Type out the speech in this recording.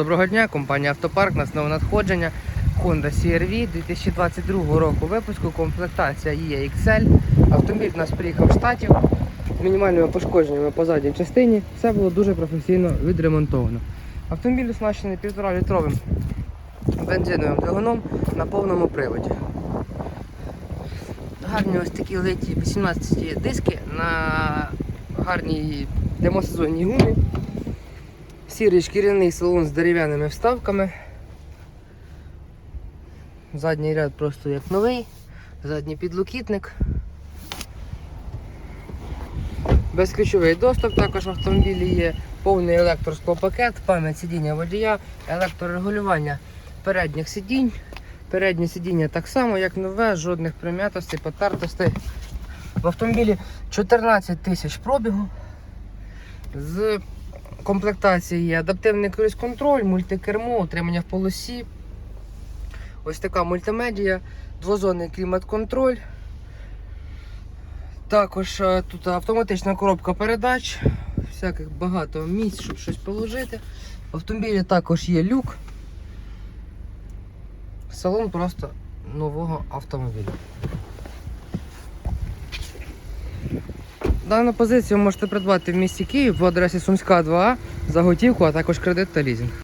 Доброго дня, компанія Автопарк, на знову надходження. Honda CR-V 2022 року випуску, комплектація EXL. Автомобіль у нас приїхав з штатів з мінімальними пошкодженнями по задній частині. Все було дуже професійно відремонтовано. Автомобіль оснащений 1,5 літровим бензиновим двигуном на повному приводі. Гарні ось такі литі 18 диски на гарній демосезонній гумі. Сірий шкіряний салон з дерев'яними вставками. Задній ряд просто як новий, задній підлокітник. Безключовий доступ також в автомобілі є, повний електросклопакет, пам'ять сидіння водія, електрорегулювання передніх сидінь. Переднє сидіння так само, як нове, жодних прим'ятостей, потертостей. В автомобілі 14 тисяч пробігу. З комплектації є адаптивний круїз-контроль, мультикермо, утримання в полосі. Ось така мультимедія, двозонний клімат-контроль. Також е, тут автоматична коробка передач, всяких багато місць, щоб щось положити. В автомобілі також є люк. Салон просто нового автомобіля. Дану позицію можете придбати в місті Київ в адресі Сумська 2А за готівку, а також кредит та лізинг.